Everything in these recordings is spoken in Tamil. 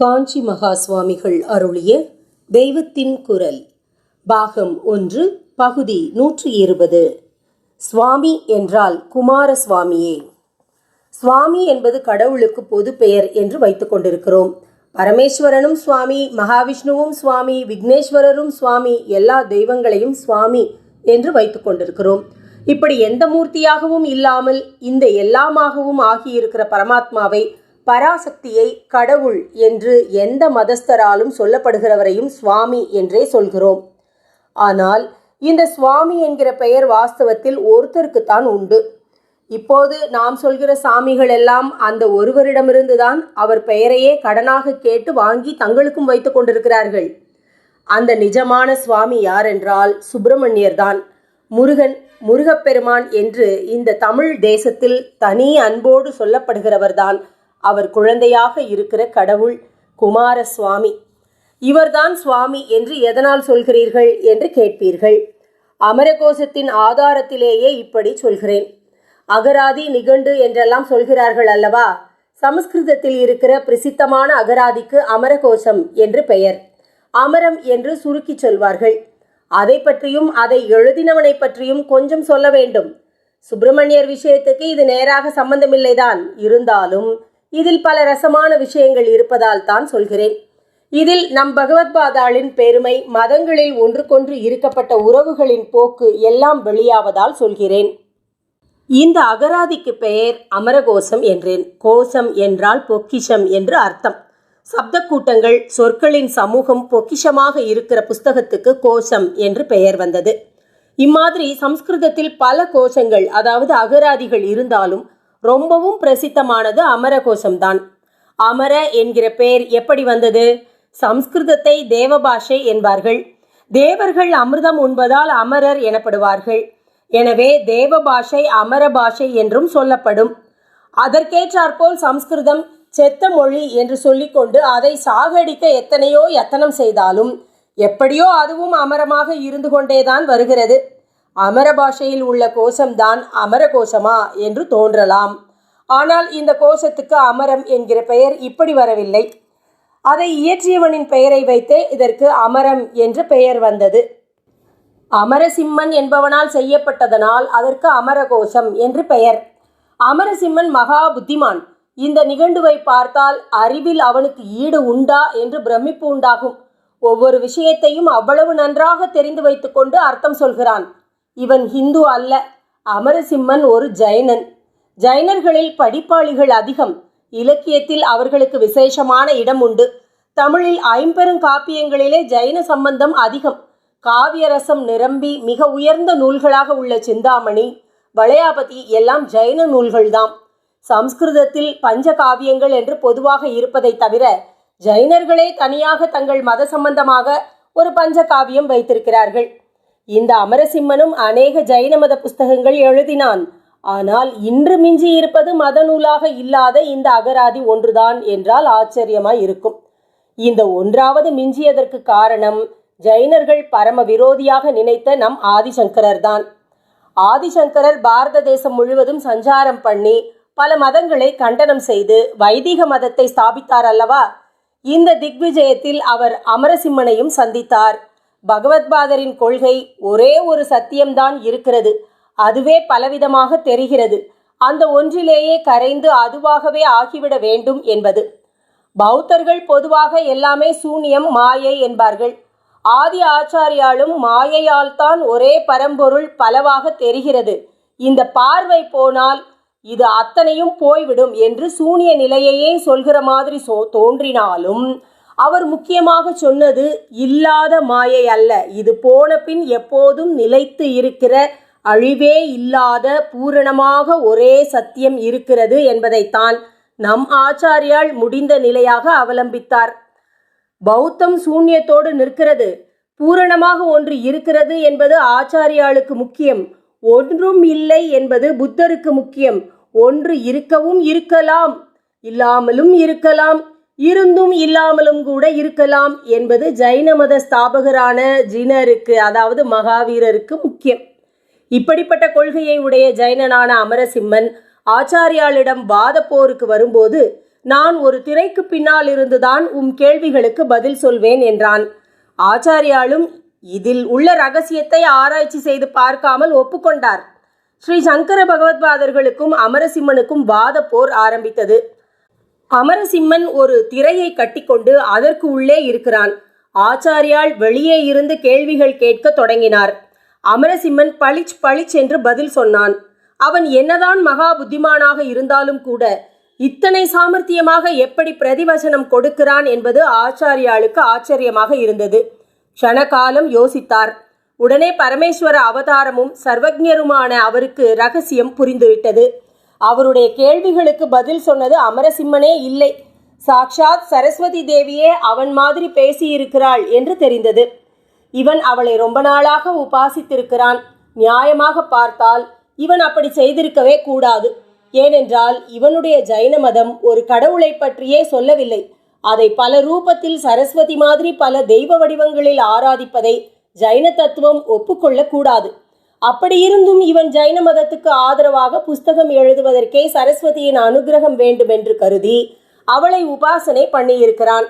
காஞ்சி மகா சுவாமிகள் அருளிய தெய்வத்தின் குரல். பாகம் ஒன்று பகுதி நூற்றி இருபது. சுவாமி என்றால் குமார சுவாமியே சுவாமி என்பது கடவுளுக்கு பொது பெயர் என்று வைத்துக் கொண்டிருக்கிறோம். பரமேஸ்வரனும் சுவாமி மகாவிஷ்ணுவும் சுவாமி விக்னேஸ்வரரும் சுவாமி எல்லா தெய்வங்களையும் சுவாமி என்று வைத்துக் கொண்டிருக்கிறோம். இப்படி எந்த மூர்த்தியாகவும் இல்லாமல் இந்த எல்லாமாகவும் ஆகியிருக்கிற பரமாத்மாவை பராசக்தியை கடவுள் என்று எந்த மதஸ்தராலும் சொல்லப்படுகிறவரையும் சுவாமி என்றே சொல்கிறோம். ஆனால் இந்த சுவாமி என்கிற பெயர் வாஸ்தவத்தில் ஒருத்தருக்குத்தான் உண்டு. இப்போது நாம் சொல்கிற சாமிகள் எல்லாம் அந்த ஒருவரிடமிருந்து தான் அவர் பெயரையே கடனாக கேட்டு வாங்கி தங்களுக்கும் வைத்துக் கொண்டிருக்கிறார்கள். அந்த நிஜமான சுவாமி யாரென்றால் சுப்பிரமணியர் தான் முருகன் முருகப்பெருமான் என்று இந்த தமிழ் தேசத்தில் தனி அன்போடு சொல்லப்படுகிறவர்தான். அவர் குழந்தையாக இருக்கிற கடவுள் குமார சுவாமி இவர்தான் சுவாமி என்று எதனால் சொல்கிறீர்கள் என்று கேட்பீர்கள். அமரகோசத்தின் ஆதாரத்திலேயே இப்படி சொல்கிறேன். அகராதி நிகண்டு என்றெல்லாம் சொல்கிறார்கள் அல்லவா? சமஸ்கிருதத்தில் இருக்கிற பிரசித்தமான அகராதிக்கு அமரகோசம் என்று பெயர். அமரம் என்று சுருக்கி சொல்வார்கள். அதை பற்றியும் அதை எழுதினவனை பற்றியும் கொஞ்சம் சொல்ல வேண்டும். சுப்பிரமணியர் விஷயத்துக்கு இது நேராக சம்பந்தமில்லைதான். இருந்தாலும் இதில் பல ரசமான விஷயங்கள் இருப்பதால் தான் சொல்கிறேன். இதில் நம் பகவத்பாதாளின் பெருமை மதங்களில் ஒன்றுக்கொன்று இருக்கப்பட்ட உறவுகளின் போக்கு எல்லாம் வெளியாவதால் சொல்கிறேன். இந்த அகராதிக்கு பெயர் அமரகோசம் என்றேன். கோசம் என்றால் பொக்கிஷம் என்று அர்த்தம். சப்த கூட்டங்கள் சொற்களின் சமூகம் பொக்கிஷமாக இருக்கிற புஸ்தகத்துக்கு கோஷம் என்று பெயர் வந்தது. இம்மாதிரி சம்ஸ்கிருதத்தில் பல கோஷங்கள் அதாவது அகராதிகள் இருந்தாலும் ரொம்பவும் பிரசித்தமானது அமரகோஷம்தான். அமர என்கிற பெயர் எப்படி வந்தது? சம்ஸ்கிருதத்தை தேவபாஷை என்பார்கள். தேவர்கள் அமிர்தம் உண்பதால் அமரர் எனப்படுவார்கள். எனவே தேவபாஷை அமர பாஷை என்றும் சொல்லப்படும். அதற்கேற்றாற்போல் சம்ஸ்கிருதம் செத்த மொழி என்று சொல்லிக்கொண்டு அதை சாகடிக்க எத்தனையோ யத்தனம் செய்தாலும் எப்படியோ அதுவும் அமரமாக இருந்து கொண்டேதான் வருகிறது. அமர பாஷையில் உள்ள கோஷம்தான் அமர கோஷமா என்று தோன்றலாம். ஆனால் இந்த கோஷத்துக்கு அமரம் என்கிற பெயர் இப்படி வரவில்லை. அதை இயற்றியவனின் பெயரை வைத்தே இதற்கு அமரம் என்று பெயர் வந்தது. அமரசிம்மன் என்பவனால் செய்யப்பட்டதனால் அதற்கு அமரகோஷம் என்று பெயர். அமரசிம்மன் மகா புத்திமான். இந்த நிகழ்வை பார்த்தால் அறிவில் அவனுக்கு ஈடு உண்டா என்று பிரமிப்பு உண்டாகும். ஒவ்வொரு விஷயத்தையும் அவ்வளவு நன்றாக தெரிந்து வைத்துக்கொண்டு அர்த்தம் சொல்கிறான். இவன் ஹிந்து அல்ல. அமரசிம்மன் ஒரு ஜைனன். ஜைனர்களில் படிப்பாளிகள் அதிகம். இலக்கியத்தில் அவர்களுக்கு விசேஷமான இடம் உண்டு. தமிழில் ஐம்பெருங்காப்பியங்களிலே ஜைன சம்பந்தம் அதிகம். காவியரசம் நிரம்பி மிக உயர்ந்த நூல்களாக உள்ள சிந்தாமணி வளையாபதி எல்லாம் ஜைன நூல்கள்தாம். சம்ஸ்கிருதத்தில் பஞ்ச காவியங்கள் என்று பொதுவாக இருப்பதை தவிர ஜைனர்களே தனியாக தங்கள் மத சம்பந்தமாக ஒரு பஞ்ச காவியம் வைத்திருக்கிறார்கள். இந்த அமரசிம்மனும் அநேக ஜைன மத புஸ்தகங்கள் எழுதினான். ஆனால் இன்று மிஞ்சி இருப்பது மத நூலாக இல்லாத இந்த அகராதி ஒன்றுதான் என்றால் ஆச்சரியமாய் இருக்கும். இந்த ஒன்றாவது மிஞ்சியதற்கு காரணம் ஜைனர்கள் பரம விரோதியாக நினைத்த நம் ஆதிசங்கரர் தான் ஆதிசங்கரர் பாரத தேசம் முழுவதும் சஞ்சாரம் பண்ணி பல மதங்களை கண்டனம் செய்து வைதிக மதத்தை ஸ்தாபித்தார் அல்லவா? இந்த திக்விஜயத்தில் அவர் அமரசிம்மனையும் சந்தித்தார். பகவத்பாதரின் கொள்கை ஒரே ஒரு சத்தியம்தான் இருக்கிறது. அதுவே பலவிதமாக தெரிகிறது. அந்த ஒன்றிலேயே கரைந்து அதுவாகவே ஆகிவிட வேண்டும் என்பது. பௌத்தர்கள் பொதுவாக எல்லாமே சூனியம் மாயை என்பார்கள். ஆதி ஆச்சாரியாலும் மாயையால் தான் ஒரே பரம்பொருள் பலவாக தெரிகிறது. இந்த பார்வை போனால் இது அத்தனையும் போய்விடும் என்று சூனிய நிலையையே சொல்கிற மாதிரி சோ தோன்றினாலும் அவர் முக்கியமாக சொன்னது இல்லாத மாயை அல்ல. இது போன பின் எப்போதும் நிலைத்து இருக்கிற அழிவே இல்லாத பூரணமாக ஒரே சத்தியம் இருக்கிறது என்பதைத்தான் நம் ஆச்சாரியால் முடிந்த நிலையாக அவலம்பித்தார். பௌத்தம் சூன்யத்தோடு நிற்கிறது. பூரணமாக ஒன்று இருக்கிறது என்பது ஆச்சாரியாளுக்கு முக்கியம். ஒன்றும் இல்லை என்பது புத்தருக்கு முக்கியம். ஒன்று இருக்கவும் இருக்கலாம் இல்லாமலும் இருக்கலாம். இருந்தும் இல்லாமலும் கூட இருக்கலாம் என்பது ஜைன மத ஸ்தாபகரான ஜினருக்கு அதாவது மகாவீரருக்கு முக்கியம். இப்படிப்பட்ட கொள்கையை உடைய ஜைனனான அமரசிம்மன் ஆச்சாரியாளிடம் வாதப்போருக்கு வரும்போது நான் ஒரு திரைக்கு பின்னால் இருந்துதான் உம் கேள்விகளுக்கு பதில் சொல்வேன் என்றான். ஆச்சாரியாலும் இதில் உள்ள ரகசியத்தை ஆராய்ச்சி செய்து பார்க்காமல் ஒப்புக்கொண்டார். ஸ்ரீ சங்கர பகவத்பாதர்களுக்கும் அமரசிம்மனுக்கும் வாத போர் ஆரம்பித்தது. அமரசிம்மன் ஒரு திரையை கட்டிக்கொண்டு அதற்கு உள்ளே இருக்கிறான். ஆச்சாரியால் வெளியே இருந்து கேள்விகள் கேட்க தொடங்கினார். அமரசிம்மன் பளிச் பளிச் என்று பதில் சொன்னான். அவன் என்னதான் மகா புத்திமானாக இருந்தாலும் கூட இத்தனை சாமர்த்தியமாக எப்படி பிரதிவசனம் கொடுக்கிறான் என்பது ஆச்சாரியாளுக்கு ஆச்சரியமாக இருந்தது. க்ஷணகாலம் யோசித்தார். உடனே பரமேஸ்வர அவதாரமும் சர்வஜருமான அவருக்கு ரகசியம் புரிந்துவிட்டது. அவருடைய கேள்விகளுக்கு பதில் சொன்னது அமரசிம்மனே இல்லை. சாக்ஷாத் சரஸ்வதி தேவியே அவன் மாதிரி பேசியிருக்கிறாள் என்று தெரிந்தது. இவன் அவளை ரொம்ப நாளாக உபாசித்திருக்கிறான். நியாயமாக பார்த்தால் இவன் அப்படி செய்திருக்கவே கூடாது. ஏனென்றால் இவனுடைய ஜைன மதம் ஒரு கடவுளை பற்றியே சொல்லவில்லை. அதை பல ரூபத்தில் சரஸ்வதி மாதிரி பல தெய்வ வடிவங்களில் ஆராதிப்பதை ஜைன தத்துவம் ஒப்புக்கொள்ளக்கூடாது. அப்படியிருந்தும் இவன் ஜைன மதத்துக்கு ஆதரவாக புஸ்தகம் எழுதுவதற்கே சரஸ்வதியின் அனுகிரகம் வேண்டுமென்று கருதி அவளை உபாசனை பண்ணியிருக்கிறான்.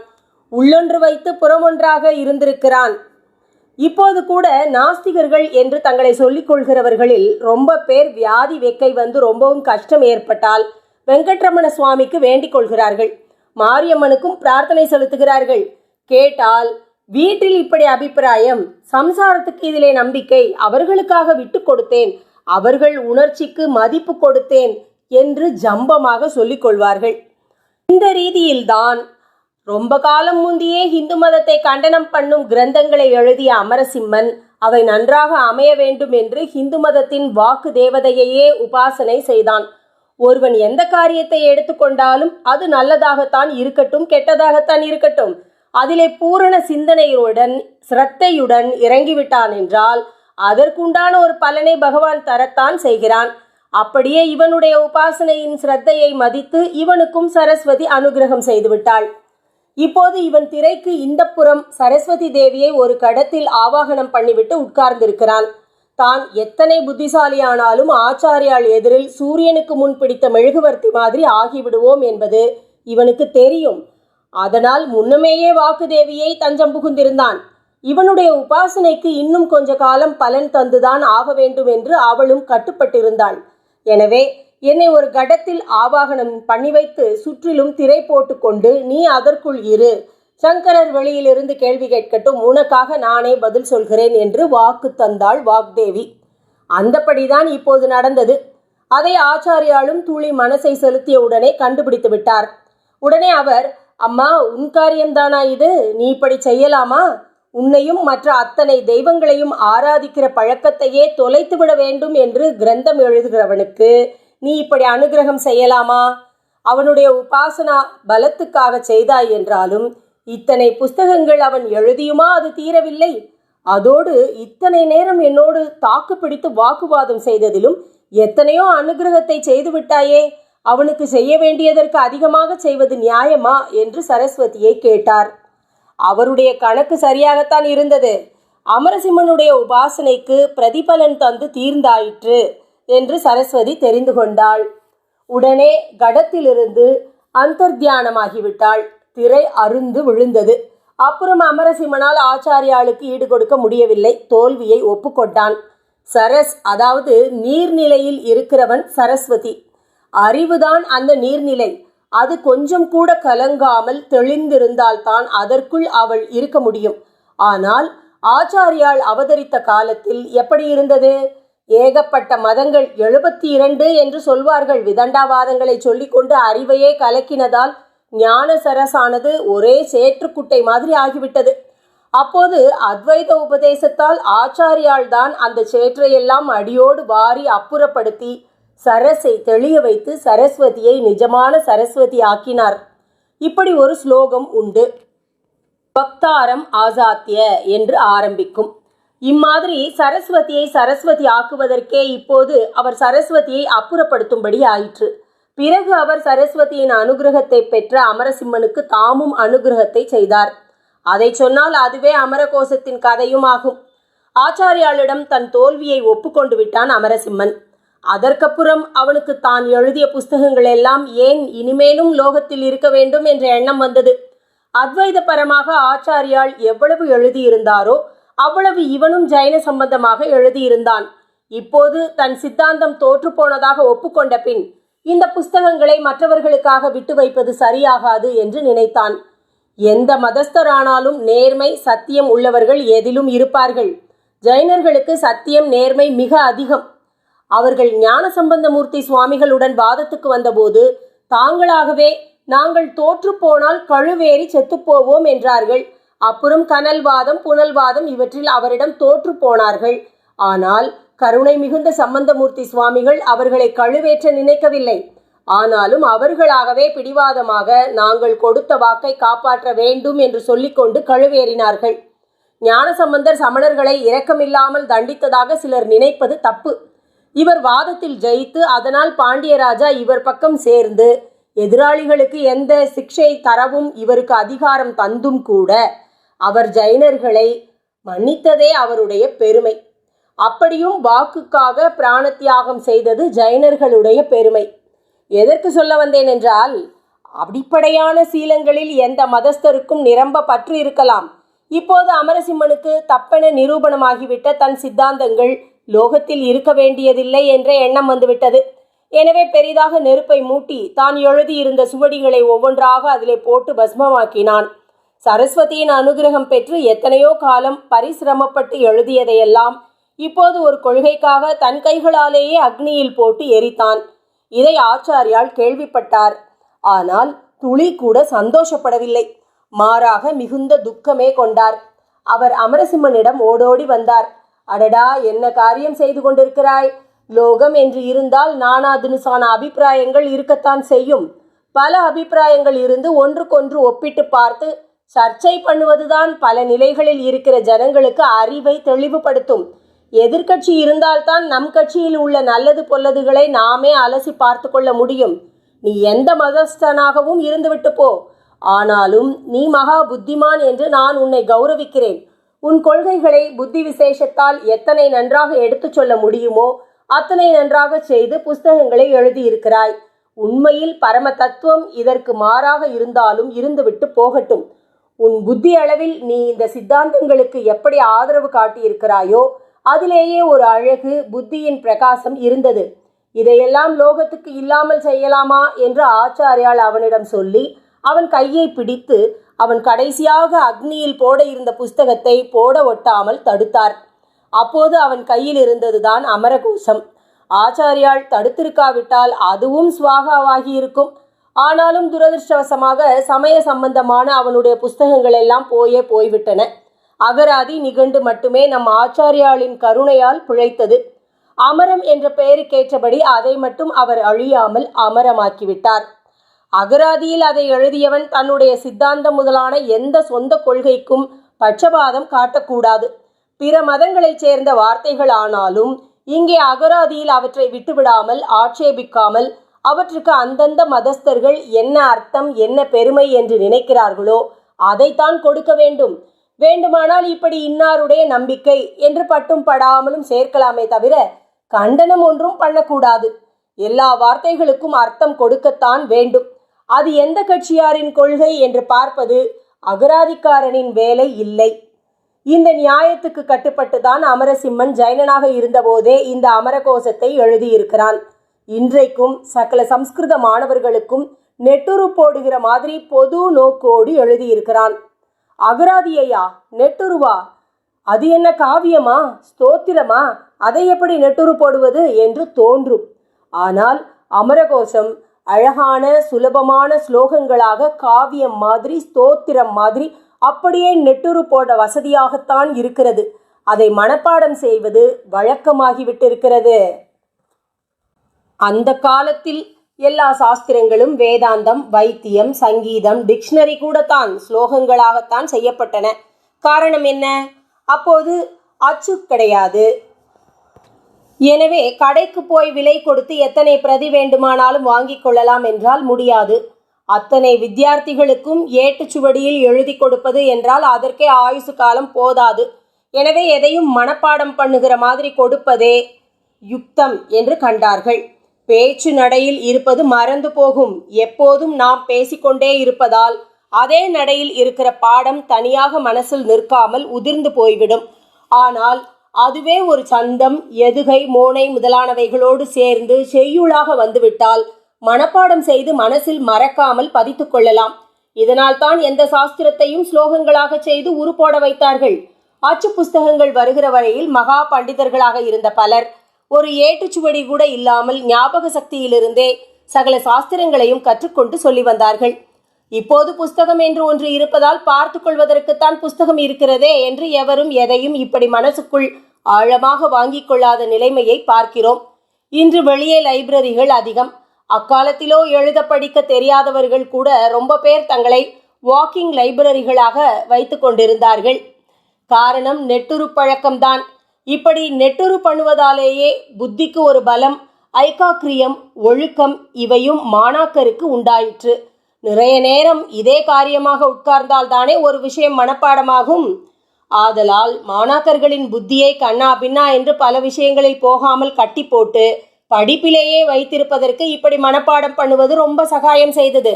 உள்ளொன்று வைத்து புறமொன்றாக இருந்திருக்கிறான். இப்போது கூட நாஸ்திகர்கள் என்று தங்களை சொல்லிக் கொள்கிறவர்களில் ரொம்ப பேர் வியாதி வெக்கை வந்து ரொம்பவும் கஷ்டம் ஏற்பட்டால் வெங்கட்ரமண சுவாமிக்கு வேண்டிக் கொள்கிறார்கள். மாரியம்மனுக்கும் பிரார்த்தனை செலுத்துகிறார்கள். கேட்டால் வீட்டில் இப்படி அபிப்பிராயம் சம்சாரத்துக்கு இதிலே நம்பிக்கை அவர்களுக்காக விட்டு கொடுத்தேன் அவர்கள் உணர்ச்சிக்கு மதிப்பு கொடுத்தேன் என்று ஜம்பமாக சொல்லிக் கொள்வார்கள். இந்த ரீதியில்தான் ரொம்ப காலம் முந்தியே இந்து மதத்தை கண்டனம் பண்ணும் கிரந்தங்களை எழுதிய அமரசிம்மன் அவை நன்றாக அமைய வேண்டும் என்று இந்து மதத்தின் வாக்கு தேவதையையே உபாசனை செய்தான். ஒருவன் எந்த காரியத்தை எடுத்துக்கொண்டாலும் அது நல்லதாகத்தான் இருக்கட்டும் கெட்டதாகத்தான் இருக்கட்டும். அதிலே பூரண சிந்தனையுடன் சிரத்தையுடன் இறங்கிவிட்டான் என்றால் அதற்குண்டான ஒரு பலனை பகவான் தரத்தான் செய்கிறான். அப்படியே இவனுடைய உபாசனையின் சிரத்தையை மதித்து இவனுக்கும் சரஸ்வதி அனுகிரகம் செய்துவிட்டாள். இப்போது இவன் திரைக்கு இந்த புறம் சரஸ்வதி தேவியை ஒரு கடத்தில் ஆவாகனம் பண்ணிவிட்டு உட்கார்ந்திருக்கிறான். தான் எத்தனை புத்திசாலியானாலும் ஆச்சாரியால் எதிரில் சூரியனுக்கு முன் பிடித்த மெழுகுவர்த்தி மாதிரி ஆகிவிடுவோம் என்பது இவனுக்கு தெரியும். அதனால் முன்னமேயே வாக்குதேவியை தஞ்சம் புகுந்திருந்தான். இவனுடைய உபாசனைக்கு இன்னும் கொஞ்ச காலம் பலன் தந்துதான் ஆக வேண்டும் என்று அவளும் கட்டுப்பட்டிருந்தாள். எனவே என்னை ஒரு கடத்தில் ஆவாகனம் பண்ணி வைத்து சுற்றிலும் திரை போட்டுக்கொண்டு நீ அதற்குள் இரு. சங்கரர் வெளியிலிருந்து கேள்வி கேட்கட்டும் உனக்காக நானே பதில் சொல்கிறேன் என்று வாக்கு தந்தாள் வாக்தேவி. அந்தப்படிதான் இப்போது நடந்தது. அதை ஆச்சாரியாலும் துளி மனசை செலுத்திய உடனே கண்டுபிடித்து விட்டார். உடனே அவர் அம்மா உன் காரியம்தானா இது? நீ இப்படி செய்யலாமா? உன்னையும் மற்ற அத்தனை தெய்வங்களையும் ஆராதிக்கிற பழக்கத்தையே தொலைத்து விட வேண்டும் என்று கிரந்தம் எழுதுகிறவனுக்கு நீ இப்படி அனுகிரகம் செய்யலாமா? அவனுடைய உபாசனா பலத்துக்காக செய்தாய் என்றாலும் இத்தனை புஸ்தகங்கள் அவன் எழுதியுமா? அது தீரவில்லை. அதோடு இத்தனை நேரம் என்னோடு தாக்கு பிடித்து வாக்குவாதம் செய்ததிலும் எத்தனையோ அனுகிரகத்தை செய்து விட்டாயே? அவனுக்கு செய்ய வேண்டியதற்கு அதிகமாக செய்வது நியாயமா என்று சரஸ்வதியை கேட்டார். அவருடைய கணக்கு சரியாகத்தான் இருந்தது. அமரசிம்மனுடைய உபாசனைக்கு பிரதிபலன் தந்து தீர்ந்தாயிற்று என்று சரஸ்வதி தெரிந்து கொண்டாள். உடனே கடத்திலிருந்து அந்தர்தியானமாகிவிட்டாள் திரை அருந்து விழுந்தது. அப்புறம் அமரசிம்மனால் ஆச்சாரியாளுக்கு ஈடு கொடுக்க முடியவில்லை. தோல்வியை ஒப்புக்கொண்டான். சரஸ் அதாவது நீர்நிலையில் இருக்கிறவன் சரஸ்வதி. அறிவுதான் அந்த நீர்நிலை. அது கொஞ்சம் கூட கலங்காமல் தெளிந்திருந்தால்தான் அதற்குள் அவள் இருக்க முடியும். ஆனால் ஆச்சாரியால் அவதரித்த காலத்தில் எப்படி இருந்தது? ஏகப்பட்ட மதங்கள் எழுபத்தி இரண்டு என்று சொல்வார்கள். விதண்டாவாதங்களை சொல்லிக்கொண்டு அறிவையே கலக்கினதால் ஞான சரசானது ஒரே சேற்றுக்குட்டை மாதிரி ஆகிவிட்டது. அப்போது அத்வைத உபதேசத்தால் ஆச்சாரியால் தான் அந்த சேற்றையெல்லாம் அடியோடு வாரி அப்புறப்படுத்தி சரஸை தெளிய வைத்து சரஸ்வதியை நிஜமான சரஸ்வதி ஆக்கினார். இப்படி ஒரு ஸ்லோகம் உண்டு. பக்தாரம் ஆசாத்திய என்று ஆரம்பிக்கும். இம்மாதிரி சரஸ்வதியை சரஸ்வதி ஆக்குவதற்கே இப்போது அவர் சரஸ்வதியை அப்புறப்படுத்தும்படி ஆயிற்று. பிறகு அவர் சரஸ்வதியின் அனுகிரகத்தை பெற்ற அமரசிம்மனுக்கு தாமும் அனுகிரகத்தை செய்தார். அதை சொன்னால் அதுவே அமரகோசத்தின் கதையும் ஆகும். ஆச்சாரியாளிடம் தன் தோல்வியை ஒப்புக்கொண்டு விட்டான் அமரசிம்மன். அதற்கப்புறம் அவனுக்கு தான் எழுதிய புஸ்தகங்கள் எல்லாம் ஏன் இனிமேலும் லோகத்தில் இருக்க வேண்டும் என்ற எண்ணம் வந்தது. அத்வைதபரமாக ஆச்சாரியால் எவ்வளவு எழுதியிருந்தாரோ அவ்வளவு இவனும் ஜைன சம்பந்தமாக எழுதியிருந்தான். இப்போது தன் சித்தாந்தம் தோற்று போனதாக ஒப்புக்கொண்ட பின் இந்த புஸ்தகங்களை மற்றவர்களுக்காக விட்டு வைப்பது சரியாகாது என்று நினைத்தான். எந்த மதஸ்தரானாலும் நேர்மை சத்தியம் உள்ளவர்கள் எதிலும் இருப்பார்கள். ஜைனர்களுக்கு சத்தியம் நேர்மை மிக அதிகம். அவர்கள் ஞான சம்பந்தமூர்த்தி சுவாமிகளுடன் வாதத்துக்கு வந்தபோது தாங்களாகவே நாங்கள் தோற்று போனால் கழுவேறி செத்துப்போவோம் என்றார்கள். அப்புறம் கனல்வாதம் புனல்வாதம் இவற்றில் அவரிடம் தோற்று போனார்கள். ஆனால் கருணை மிகுந்த சம்பந்தமூர்த்தி சுவாமிகள் அவர்களை கழுவேற்ற நினைக்கவில்லை. ஆனாலும் அவர்களாகவே பிடிவாதமாக நாங்கள் கொடுத்த வாக்கை காப்பாற்ற வேண்டும் என்று சொல்லிக்கொண்டு கழுவேறினார்கள். ஞானசம்பந்தர் சமணர்களை இரக்கமில்லாமல் தண்டித்ததாக சிலர் நினைப்பது தப்பு. இவர் வாதத்தில் ஜெயித்து அதனால் பாண்டியராஜா இவர் பக்கம் சேர்ந்து எதிராளிகளுக்கு எந்த சிக்ஷை தரவும் இவருக்கு அதிகாரம் தந்தும் கூட அவர் ஜைனர்களை மன்னித்ததே அவருடைய பெருமை. அப்படியும் வாக்குக்காக பிராணத்தியாகம் செய்தது ஜைனர்களுடைய பெருமை. எதற்கு சொல்ல வந்தேன் என்றால் அடிப்படையான சீலங்களில் எந்த மதஸ்தருக்கும் நிரம்ப பற்று இருக்கலாம். இப்போது அமரசிம்மனுக்கு தப்பென நிரூபணமாகிவிட்ட தன் சித்தாந்தங்கள் லோகத்தில் இருக்க வேண்டியதில்லை என்ற எண்ணம் வந்துவிட்டது. எனவே பெரிதாக நெருப்பை மூட்டி தான் எழுதியிருந்த சுவடிகளை ஒவ்வொன்றாக அதிலே போட்டு பஸ்மமாக்கினான். சரஸ்வதியின் அனுகிரகம் பெற்று எத்தனையோ காலம் பரிசிரமப்பட்டு எழுதியதையெல்லாம் இப்போது ஒரு கொள்கைக்காக தன் கைகளாலேயே அக்னியில் போட்டு எரித்தான். இதை ஆச்சாரியால் கேள்விப்பட்டார். ஆனால் துளி கூட சந்தோஷப்படவில்லை. மாறாக மிகுந்த துக்கமே கொண்டார். அவர் அமரசிம்மனிடம் ஓடோடி வந்தார். அடடா என்ன காரியம் செய்து கொண்டிருக்கிறாய்? லோகம் என்று இருந்தால் நானாதுனுசான அபிப்பிராயங்கள் இருக்கத்தான் செய்யும். பல அபிப்பிராயங்கள் இருந்து ஒன்றுக்கொன்று ஒப்பிட்டு பார்த்து சர்ச்சை பண்ணுவதுதான் பல நிலைகளில் இருக்கிற ஜனங்களுக்கு அறிவை தெளிவுபடுத்தும். எதிர்க்கட்சி இருந்தால்தான் நம் கட்சியில் உள்ள நல்லது பொல்லதுகளை நாமே அலசி பார்த்து கொள்ள முடியும். நீ எந்த மதஸ்தனாகவும் இருந்துவிட்டு போ. ஆனாலும் நீ மகா புத்திமான் என்று நான் உன்னை கௌரவிக்கிறேன். உன் கொள்கைகளை புத்தி விசேஷத்தால் எத்தனை நன்றாக எடுத்துச் சொல்ல முடியுமோ அத்தனை நன்றாக செய்து புஸ்தகங்களை எழுதியிருக்கிறாய். உண்மையில் பரம தத்துவம் இதற்கு மாறாக இருந்தாலும் இருந்துவிட்டு போகட்டும். உன் புத்தி அளவில் நீ இந்த சித்தாந்தங்களுக்கு எப்படி ஆதரவு காட்டியிருக்கிறாயோ அதிலேயே ஒரு அழகு புத்தியின் பிரகாசம் இருந்தது. இதையெல்லாம் லோகத்துக்கு இல்லாமல் செய்யலாமா என்று ஆச்சாரியால் அவனிடம் சொல்லி அவன் கையை பிடித்து அவன் கடைசியாக அக்னியில் போட இருந்த புஸ்தகத்தை போட ஒட்டாமல் தடுத்தார். அப்போது அவன் கையில் இருந்ததுதான் அமரகோஷம். ஆச்சாரியால் தடுத்திருக்காவிட்டால் அதுவும் சுவாகாவாகி இருக்கும் ஆனாலும் துரதிருஷ்டவசமாக சமய சம்பந்தமான அவனுடைய புஸ்தகங்கள் எல்லாம் போயே போய்விட்டன. அகராதி நிகண்டு மட்டுமே நம் ஆச்சாரியாளின் கருணையால் பிழைத்தது. அமரம் என்ற பெயருக்கேற்றபடி அதை மட்டும் அவர் அழியாமல் அமரமாக்கிவிட்டார். அகராதியில் அதை எழுதியவன் தன்னுடைய சித்தாந்தம் முதலான எந்த சொந்த கொள்கைக்கும் பட்சபாதம் காட்டக்கூடாது. பிற மதங்களைச் சேர்ந்த வார்த்தைகள் ஆனாலும் இங்கே அகராதியில் அவற்றை விட்டுவிடாமல் ஆட்சேபிக்காமல் அவற்றுக்கு அந்தந்த மதஸ்தர்கள் என்ன அர்த்தம் என்ன பெருமை என்று நினைக்கிறார்களோ அதைத்தான் கொடுக்க வேண்டும். வேண்டுமானால் இப்படி இன்னாருடைய நம்பிக்கை என்று பட்டும் படாமலும் சேர்க்கலாமே தவிர கண்டனம் ஒன்றும் பண்ணக்கூடாது. எல்லா வார்த்தைகளுக்கும் அர்த்தம் கொடுக்கத்தான் வேண்டும். அது எந்த கட்சியாரின் கொள்கை என்று பார்ப்பது அகராதிக்காரனின் வேலை இல்லை. இந்த நியாயத்துக்கு கட்டுப்பட்டுதான் அமரசிம்மன் ஜைனனாக இருந்தபோதே இந்த அமரகோசத்தை எழுதியிருக்கிறான். இன்றைக்கும் சகல சம்ஸ்கிருத மாணவர்களுக்கும் நெட்டுரு போடுகிற மாதிரி பொது நோக்கோடு எழுதியிருக்கிறான். அகராதியையா? நெட்டுருவா? அது என்ன காவியமா? ஸ்தோத்திரமா? அதை எப்படி நெட்டுரு போடுவது என்று தோன்றும். ஆனால் அமரகோஷம் அழகான சுலபமான ஸ்லோகங்களாக காவியம் மாதிரி ஸ்தோத்திரம் மாதிரி அப்படியே நெட்டுரு போட வசதியாகத்தான் இருக்கிறது. அதை மனப்பாடம் செய்வது வழக்கமாகிவிட்டிருக்கிறது. அந்த காலத்தில் எல்லா சாஸ்திரங்களும் வேதாந்தம் வைத்தியம் சங்கீதம் டிக்ஷனரி கூடத்தான் ஸ்லோகங்களாகத்தான் செய்யப்பட்டன. காரணம் என்ன? அப்போது அச்சு கிடையாது. எனவே கடைக்கு போய் விலை கொடுத்து எத்தனை பிரதி வேண்டுமானாலும் வாங்கிக் கொள்ளலாம் என்றால் முடியாது. அத்தனை வித்தியார்த்திகளுக்கும் ஏட்டுச்சுவடியில் எழுதி கொடுப்பது என்றால் அதற்கே ஆயுசு காலம் போதாது. எனவே எதையும் மனப்பாடம் பண்ணுகிற மாதிரி கொடுப்பதே யுக்தம் என்று கண்டார்கள். பேச்சு நடையில் இருப்பது மறந்து போகும். எப்போதும் நாம் பேசிக்கொண்டே இருப்பதால் அதே நடையில் இருக்கிற பாடம் தனியாக மனசில் நிற்காமல் உதிர்ந்து போய்விடும். ஆனால் அதுவே ஒரு சந்தம் எதுகை மோனை முதலானவைகளோடு சேர்ந்து செய்யுளாக வந்துவிட்டால் மனப்பாடம் செய்து மனசில் மறக்காமல் பதித்துக் கொள்ளலாம். இதனால் தான் எந்த சாஸ்திரத்தையும் ஸ்லோகங்களாக செய்து உருப்போட வைத்தார்கள். அச்சு புஸ்தகங்கள் வருகிற வரையில் மகா பண்டிதர்களாக இருந்த பலர் ஒரு ஏற்றுச்சுவடி கூட இல்லாமல் ஞாபக சக்தியிலிருந்தே சகல சாஸ்திரங்களையும் கற்றுக்கொண்டு சொல்லி வந்தார்கள். இப்போது புஸ்தகம் என்று ஒன்று இருப்பதால் பார்த்து கொள்வதற்குத்தான் புஸ்தகம் இருக்கிறதே என்று எவரும் எதையும் இப்படி மனசுக்குள் ஆழமாக வாங்கிக் கொள்ளாத நிலைமையை பார்க்கிறோம். இன்று வெளியே லைப்ரரிகள் அதிகம். அக்காலத்திலோ எழுத படிக்க தெரியாதவர்கள் கூட ரொம்ப பேர் தங்களை வாக்கிங் லைப்ரரிகளாக வைத்து கொண்டிருந்தார்கள். காரணம் நெட்டுரு பழக்கம்தான். இப்படி நெட்டுரு பண்ணுவதாலேயே புத்திக்கு ஒரு பலம் ஐகாக்கிரியம் ஒழுக்கம் இவையும் மாணாக்கருக்கு உண்டாயிற்று. நிறைய நேரம் இதே காரியமாக உட்கார்ந்தால் தானே ஒரு விஷயம் மனப்பாடமாகும். ஆதலால் மாணாக்கர்களின் புத்தியை கண்ணா பின்னா என்று பல விஷயங்களில் போகாமல் கட்டி போட்டு படிப்பிலேயே வைத்திருப்பதற்கு இப்படி மனப்பாடம் பண்ணுவது ரொம்ப சகாயம் செய்தது.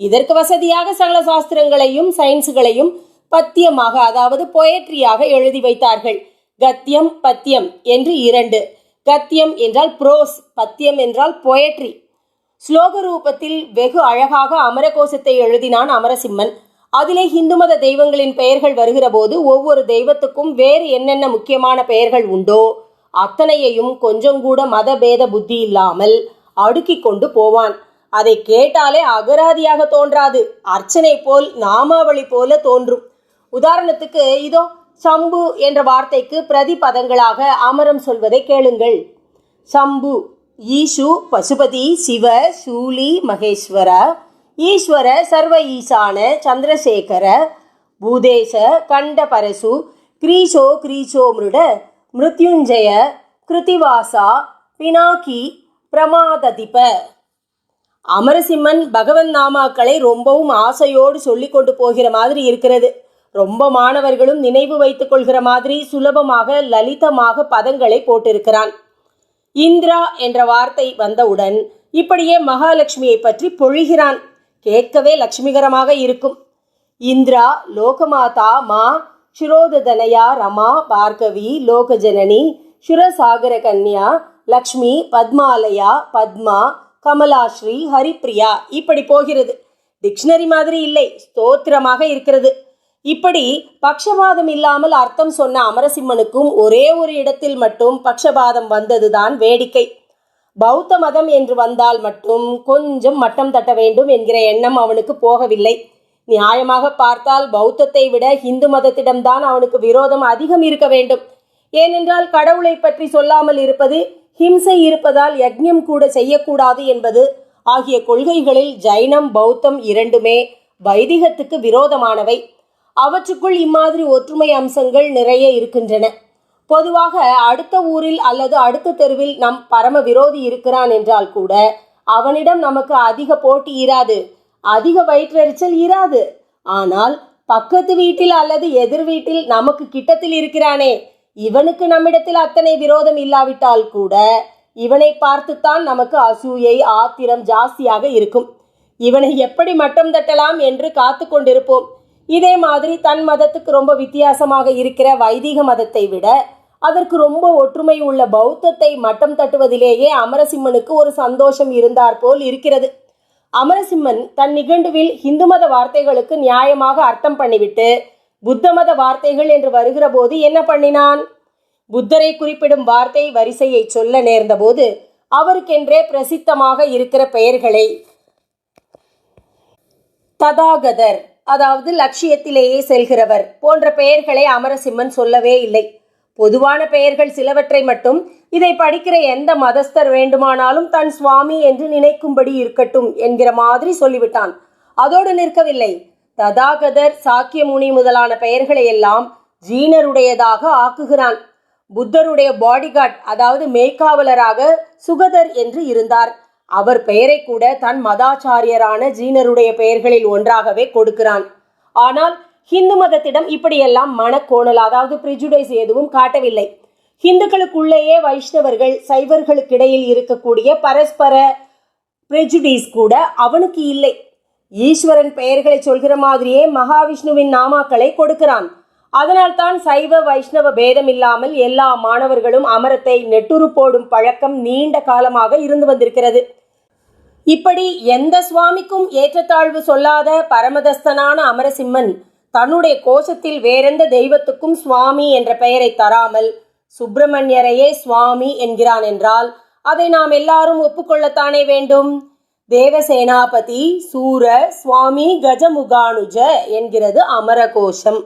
இதற்கு வசதியாக சகல சாஸ்திரங்களையும் சயின்ஸுகளையும் பத்தியமாக அதாவது பொயட்ரியாக எழுதி வைத்தார்கள். கத்தியம் பத்தியம் என்று இரண்டு. கத்தியம் என்றால் ப்ரோஸ் பத்தியம் என்றால் பொயட்ரி ஸ்லோக ரூபத்தில் வெகு அழகாக அமரகோசத்தை எழுதினான் அமரசிம்மன். அதிலே இந்து மத தெய்வங்களின் பெயர்கள் வருகிற போது ஒவ்வொரு தெய்வத்துக்கும் வேறு என்னென்ன முக்கியமான பெயர்கள் உண்டோ அத்தனையையும் கொஞ்சம் கூட மதபேத புத்தி இல்லாமல் அடுக்கி கொண்டு போவான். அதை கேட்டாலே அகராதியாக தோன்றாது. அர்ச்சனை போல் நாமாவளி போல தோன்றும். உதாரணத்துக்கு இதோ சம்பு என்ற வார்த்தைக்கு பிரதிபதங்களாக அமரம் சொல்வதை கேளுங்கள். சம்பு ஈஷு பசுபதி சிவ சூலி மகேஸ்வர ஈஸ்வர சர்வ ஈசான சந்திரசேகர பூதேச கண்ட பரசு கிரீசோ கிரீசோ மிருட மிருத்யுஞ்சய கிருத்திவாசா பினாக்கி பிரமாததிப. அமரசிம்மன் பகவன் நாமாக்களை ரொம்பவும் ஆசையோடு சொல்லி கொண்டு போகிற மாதிரி இருக்கிறது. ரொம்ப மாணவர்களும் நினைவு வைத்துக் கொள்கிற மாதிரி சுலபமாக லலிதமாக பதங்களை போட்டிருக்கிறான். இந்திரா என்ற வார்த்தை வந்தவுடன் இப்படியே மகாலட்சுமியை பற்றி பொழிகிறான். கேட்கவே லட்சுமிகரமாக இருக்கும். இந்திரா லோகமாதா மா சிரோததனயா ரமா பார்கவி லோகஜனனி சுரசாகர கன்யா லக்ஷ்மி பத்மாலயா பத்மா கமலாஸ்ரீ ஹரிப்ரியா இப்படி போகிறது. டிக்ஷனரி மாதிரி இல்லை ஸ்தோத்திரமாக இருக்கிறது. இப்படி பக்ஷபாதம் இல்லாமல் அர்த்தம் சொன்ன அமரசிம்மனுக்கும் ஒரே ஒரு இடத்தில் மட்டும் பக்ஷபாதம் வந்ததுதான் வேடிக்கை. பௌத்த மதம் என்று வந்தால் மட்டும் கொஞ்சம் மட்டம் தட்ட வேண்டும் என்கிற எண்ணம் அவனுக்கு போகவில்லை. நியாயமாக பார்த்தால் பௌத்தத்தை விட இந்து மதத்திடம்தான் அவனுக்கு விரோதம் அதிகம் இருக்க வேண்டும். ஏனென்றால் கடவுளை பற்றி சொல்லாமல் இருப்பது ஹிம்சை இருப்பதால் யக்ஞம் கூட செய்யக்கூடாது என்பது ஆகிய கொள்கைகளில் ஜைனம் பௌத்தம் இரண்டுமே வைதிகத்துக்கு விரோதமானவை. அவற்றுக்குள் இம்மாதிரி ஒற்றுமை அம்சங்கள் நிறைய இருக்கின்றன. பொதுவாக அடுத்த ஊரில் அல்லது அடுத்த தெருவில் நம் பரம விரோதி இருக்கிறான் என்றால் கூட அவனிடம் நமக்கு அதிக போட்டி இராது. அதிக வயிற்றெரிச்சல் இராது. ஆனால் பக்கத்து வீட்டில் அல்லது எதிர் வீட்டில் நமக்கு கிட்டத்தில் இருக்கிறானே. இவனுக்கு நம்மிடத்தில் அத்தனை விரோதம் இல்லாவிட்டால் கூட இவனை பார்த்துத்தான் நமக்கு அசூயை ஆத்திரம் ஜாஸ்தியாக இருக்கும். இவனை எப்படி மட்டம் தட்டலாம் என்று காத்து கொண்டிருப்போம். இதே மாதிரி தன் மதத்துக்கு ரொம்ப வித்தியாசமாக இருக்கிற வைதிக மதத்தை விட அதற்கு ரொம்ப ஒற்றுமை உள்ள பௌத்தத்தை மட்டம் தட்டுவதிலேயே அமரசிம்மனுக்கு ஒரு சந்தோஷம் இருந்தார் போல் இருக்கிறது. அமரசிம்மன் தன் நிகழ்வில் இந்து மத வார்த்தைகளுக்கு நியாயமாக அர்த்தம் பண்ணிவிட்டு புத்த மத வார்த்தைகள் என்று வருகிற போது என்ன பண்ணினான்? புத்தரை குறிப்பிடும் வார்த்தை வரிசையை சொல்ல நேர்ந்தபோது அவருக்கென்றே பிரசித்தமாக இருக்கிற பெயர்களை ததாகதர் அதாவது லட்சியத்திலேயே செல்கிறவர். போன்ற பெயர்களை அமரசிம்மன் சொல்லவே இல்லை. பொதுவான பெயர்கள் சிலவற்றை மட்டும் இதை படிக்கிற எந்த மதஸ்தர் வேண்டுமானாலும் தன் சுவாமி என்று நினைக்கும்படி இருக்கட்டும் என்கிற மாதிரி சொல்லிவிட்டான். அதோடு நிற்கவில்லை. ததாகதர் சாக்கியமுனி முதலான பெயர்களை எல்லாம் ஜீனருடையதாக ஆக்குகிறான். புத்தருடைய பாடிகார்ட் அதாவது மேய்காவலராக சுகதர் என்று இருந்தார். அவர் பெயரை கூட தன் மதாச்சாரியரான ஜீனருடைய பெயர்களில் ஒன்றாகவே கொடுக்கிறான். ஆனால் ஹிந்து மதத்திடம் இப்படியெல்லாம் மனக்கோணல் அதாவது பிரிஜுடைஸ் எதுவும் காட்டவில்லை. ஹிந்துக்களுக்குள்ளேயே வைஷ்ணவர்கள் சைவர்களுக்கிடையில் இருக்கக்கூடிய பரஸ்பர பிரெஜுடிஸ் கூட அவனுக்கு இல்லை. ஈஸ்வரன் பெயர்களை சொல்கிற மாதிரியே மகாவிஷ்ணுவின் நாமாக்களை கொடுக்கிறான். அதனால்தான் சைவ வைஷ்ணவ பேதம் இல்லாமல் எல்லா மாணவர்களும் அமரத்தை நெட்டுரு போடும் பழக்கம் நீண்ட காலமாக இருந்து வந்திருக்கிறது. இப்படி எந்த சுவாமிக்கும் ஏற்றத்தாழ்வு சொல்லாத பரமதஸ்தனான அமரசிம்மன் தன்னுடைய கோஷத்தில் வேறெந்த தெய்வத்துக்கும் சுவாமி என்ற பெயரை தராமல் சுப்பிரமணியரையே சுவாமி என்கிறான் என்றால் அதை நாம் எல்லாரும் ஒப்புக்கொள்ளத்தானே வேண்டும்? தேவசேனாபதி சூர சுவாமி கஜமுகானுஜ என்கிறது அமரகோஷம்.